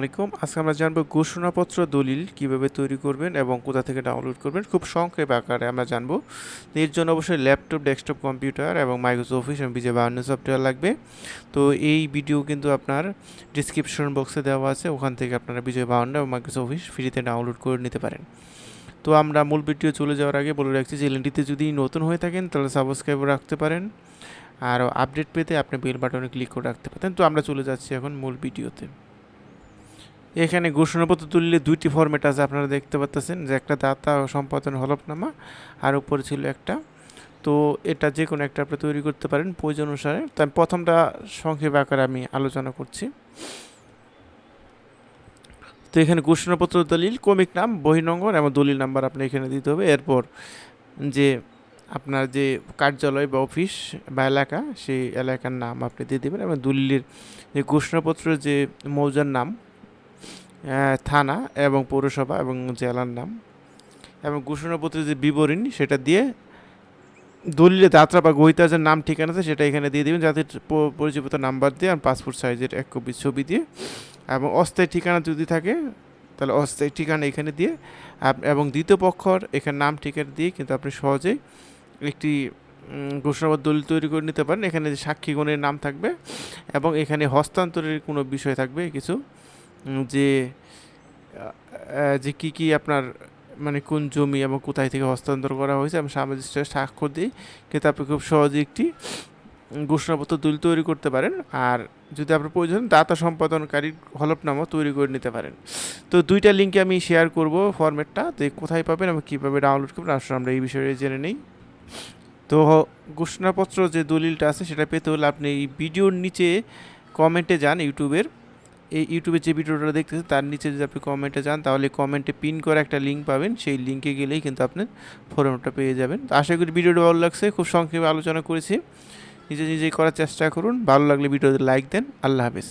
আলাইকুম। আজকে আমরা জানব ঘোষণাপত্র দলিল কীভাবে তৈরি করবেন এবং কোথা থেকে ডাউনলোড করবেন। খুব সংক্ষেপ আকারে আমরা জানব। এর জন্য অবশ্যই ল্যাপটপ, ডেস্কটপ, কম্পিউটার এবং মাইক্রোসফট অফিস এবং বিজে বাহান্ন সফটওয়্যার লাগবে। তো এই ভিডিও কিন্তু আপনার ডিসক্রিপশন বক্সে দেওয়া আছে। ওখান থেকে আপনারা বিজয় বাহান্ন এবং মাইক্রোসফট অফিস ফ্রিতে ডাউনলোড করে নিতে পারেন। তো আমরা মূল ভিডিও চলে যাওয়ার আগে বলে রাখছি, চ্যানেলটিতে যদি নতুন হয়ে থাকেন তাহলে সাবস্ক্রাইব রাখতে পারেন। আর আপডেট পেতে আপনি বেল বাটনে ক্লিক করে রাখতে পারেন। তো আমরা চলে যাচ্ছি এখন মূল ভিডিওতে। এখানে ঘোষণাপত্র তুললে দুইটি ফরম্যাট আছে, আপনারা দেখতে পাচ্ছেন যে একটা দাতা ও সম্পাদন হলফনামা, আর উপরে ছিল একটা। তো এটা যে কোনো একটা আপনি তৈরি করতে পারেন প্রয়োজন অনুসারে। তো আমি প্রথমটা সংক্ষেপ আকারে আমি আলোচনা করছি। তো এখানে ঘোষণাপত্র দলিল কমিক নাম বহি নম্বর এবং দলিল নাম্বার আপনি এখানে দিতে হবে। এরপর যে আপনার যে কার্যালয় বা অফিস বা এলাকা, সেই এলাকার নাম আপনি দিয়ে দেবেন এবং দলিলের যে ঘোষণাপত্রের যে মৌজার নাম থানা এবং পৌরসভা এবং জেলার নাম এবং ঘোষণাপত্রের যে বিবরণী সেটা দিয়ে দলিলে যাত্রা বা গ্রহিতার যে নাম ঠিকানা আছে সেটা এখানে দিয়ে দেবেন। যাদের পরিচয়পত্র নাম্বার দিয়ে আর পাসপোর্ট সাইজের এক কপি ছবি দিয়ে এবং অস্থায়ী ঠিকানা যদি থাকে তাহলে অস্থায়ী ঠিকানা এখানে দিয়ে এবং দ্বিতীয় পক্ষর এখানে নাম ঠিকানা দিয়ে কিন্তু আপনি সহজেই একটি ঘোষণাপত্র দলিল তৈরি করে নিতে পারেন। এখানে যে সাক্ষীগণের নাম থাকবে এবং এখানে হস্তান্তরের কোনো বিষয় থাকবে কিছু যে যে কী কী আপনার মানে কোন জমি এবং কোথায় থেকে হস্তান্তর করা হয়েছে এবং সামাজিক স্বাক্ষর দিয়ে কিন্তু আপনি খুব সহজে একটি ঘোষণাপত্র দলিল তৈরি করতে পারেন। আর যদি আপনার প্রয়োজন দাতা সম্পাদনকারীর হলফনামা তৈরি করে নিতে পারেন। তো দুইটা লিঙ্কে আমি শেয়ার করব ফরম্যাটটা তো কোথায় পাবেন এবং কীভাবে ডাউনলোড করবেন, আসলে আমরা এই বিষয়ে জেনে নেই। তো ঘোষণাপত্র যে দলিলটা আছে, সেটা পেতে হলে আপনি এই ভিডিওর নিচে কমেন্টে যান ইউটিউবের এই ইউটিউবে যে ভিডিওটা দেখতেছেন তার নিচে যদি আপনি কমেন্টে যান, তাহলে কমেন্টে পিন করা একটা লিঙ্ক পাবেন। সেই লিঙ্কে গেলেই কিন্তু আপনি ফর্মটা পেয়ে যাবেন। আশা করি ভিডিওটা ভালো লাগছে। খুব সংক্ষেপে আলোচনা করেছি। নিজে নিজেই করার চেষ্টা করুন। ভালো লাগলে ভিডিওতে লাইক দেন। আল্লাহ হাফেজ।